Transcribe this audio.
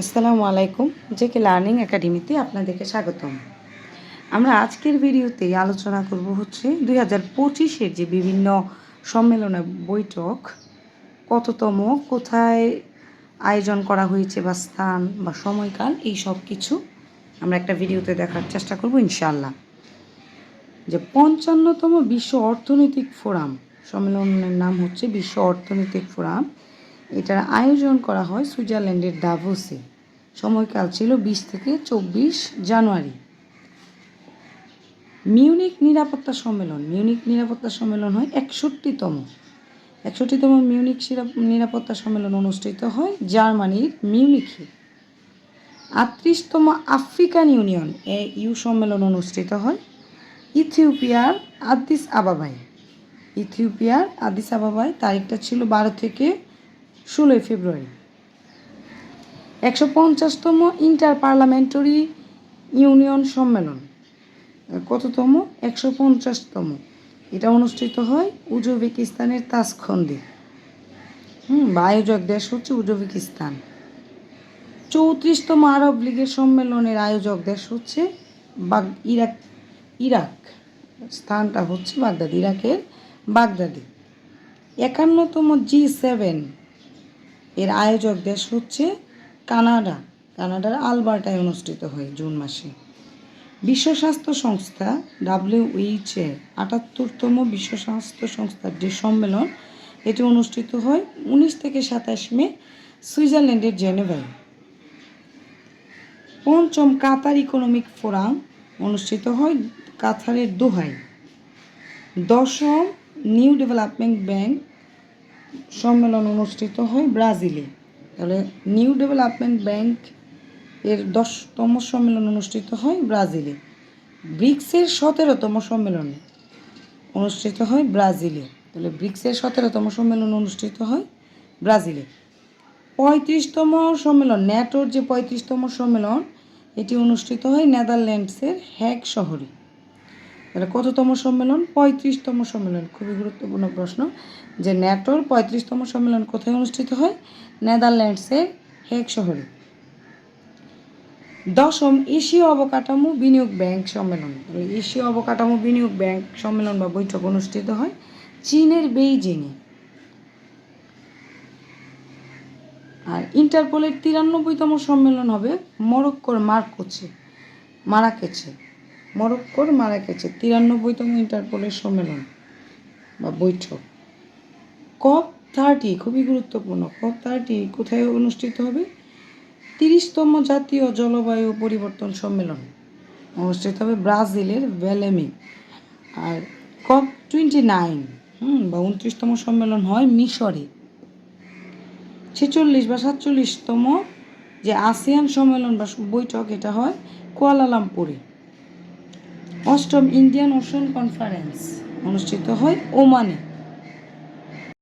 আসসালামু আলাইকুম, JK learning একাডেমিতে আপনাদেরকে স্বাগতম। আমরা আজকের ভিডিওতে আলোচনা করব হচ্ছে দুই হাজার পঁচিশের যে বিভিন্ন সম্মেলনের বৈঠক, কততম, কোথায় আয়োজন করা হয়েছে বা স্থান বা সময়কাল, এই সব কিছু আমরা একটা ভিডিওতে দেখার চেষ্টা করব ইনশাল্লাহ যে পঞ্চান্নতম বিশ্ব অর্থনৈতিক ফোরাম, সম্মেলনের নাম হচ্ছে বিশ্ব অর্থনৈতিক ফোরাম। এটার আয়োজন করা হয় সুইজারল্যান্ডের ডাভোসে। সময়কাল ছিল বিশ থেকে চব্বিশ জানুয়ারি। মিউনিক নিরাপত্তা সম্মেলন। মিউনিক নিরাপত্তা সম্মেলন হয় একষট্টিতম। একষট্টিতম মিউনিক নিরাপত্তা সম্মেলন অনুষ্ঠিত হয় জার্মানির মিউনিখে। আটত্রিশতম আফ্রিকান ইউনিয়ন এ ইউ সম্মেলন অনুষ্ঠিত হয় ইথিওপিয়ার আদিস আবাবায়। ইথিওপিয়ার আদিস আবাবায় তারিখটা ছিল বারো থেকে ষোলোই ফেব্রুয়ারি। একশো পঞ্চাশতম ইন্টার পার্লামেন্টারি ইউনিয়ন সম্মেলন। কততম? একশো পঞ্চাশতম। এটা অনুষ্ঠিত হয় উজবেকিস্তানের তাসখন্দে। হুম, বা আয়োজক দেশ হচ্ছে উজবেকিস্তান। চৌত্রিশতম আরব লীগের সম্মেলনের আয়োজক দেশ হচ্ছে বাগ, ইরাক ইরাক। স্থানটা হচ্ছে বাগদাদ, ইরাকের বাগদাদি। একান্নতম জি সেভেন এর আয়োজক দেশ হচ্ছে কানাডা। কানাডার আলবার্টায় অনুষ্ঠিত হয় জুন মাসে। বিশ্ব স্বাস্থ্য সংস্থা ডাব্লিউএইচ এ আটাত্তরতম বিশ্ব স্বাস্থ্য সংস্থার যে সম্মেলন, এটি অনুষ্ঠিত হয় উনিশ থেকে সাতাশ মে সুইজারল্যান্ডের জেনেভায়। পঞ্চম কাতার ইকোনমিক ফোরাম অনুষ্ঠিত হয় কাতারের দোহায়। দশম নিউ ডেভেলপমেন্ট ব্যাংক সম্মেলন অনুষ্ঠিত হয় ব্রাজিলে। তাহলে নিউ ডেভেলপমেন্ট ব্যাংক এর দশতম সম্মেলন অনুষ্ঠিত হয় ব্রাজিলে। ব্রিক্সের সতেরোতম সম্মেলন অনুষ্ঠিত হয় ব্রাজিলে। তাহলে ব্রিক্সের সতেরোতম সম্মেলন অনুষ্ঠিত হয় ব্রাজিলে। পঁয়ত্রিশতম সম্মেলন, ন্যাটোর যে পঁয়ত্রিশতম সম্মেলন, এটি অনুষ্ঠিত হয় নেদারল্যান্ডসের হ্যাগ শহরে। তাহলে কততম সম্মেলন? পঁয়ত্রিশতম সম্মেলন, খুবই গুরুত্বপূর্ণ প্রশ্ন। যে ন্যাটোর পঁয়ত্রিশতম সম্মেলন কোথায় অনুষ্ঠিত হয়? নেদারল্যান্ডসের হেগ শহরে। দশম এশীয় অবকাঠামো বিনিয়োগ ব্যাংক সম্মেলন। এশীয় অবকাঠামো বিনিয়োগ ব্যাংক সম্মেলন বা বৈঠক অনুষ্ঠিত হয় চীনের বেইজিংয়ে। আর ইন্টারপোলের তিরানব্বইতম সম্মেলন হবে মরক্কোর মার্কোচে, মারাকেচে। মরক্কোর মারাকেচে তিরানব্বইতম ইন্টারপোলের সম্মেলন বা বৈঠক। কপ থার্টি খুবই গুরুত্বপূর্ণ। কপ থার্টি কোথায় অনুষ্ঠিত হবে? তিরিশতম জাতীয় জলবায়ু পরিবর্তন সম্মেলন অনুষ্ঠিত হবে ব্রাজিলের ভ্যালেমে। আর কপ টোয়েন্টি নাইন, হুম, বা উনত্রিশতম সম্মেলন হয় মিশরে। ছেচল্লিশ বা সাতচল্লিশতম যে আসিয়ান সম্মেলন বা বৈঠক, এটা হয় কুয়ালালামপুরে। অষ্টম ইন্ডিয়ান ওশন কনফারেন্স অনুষ্ঠিত হয় ওমানে।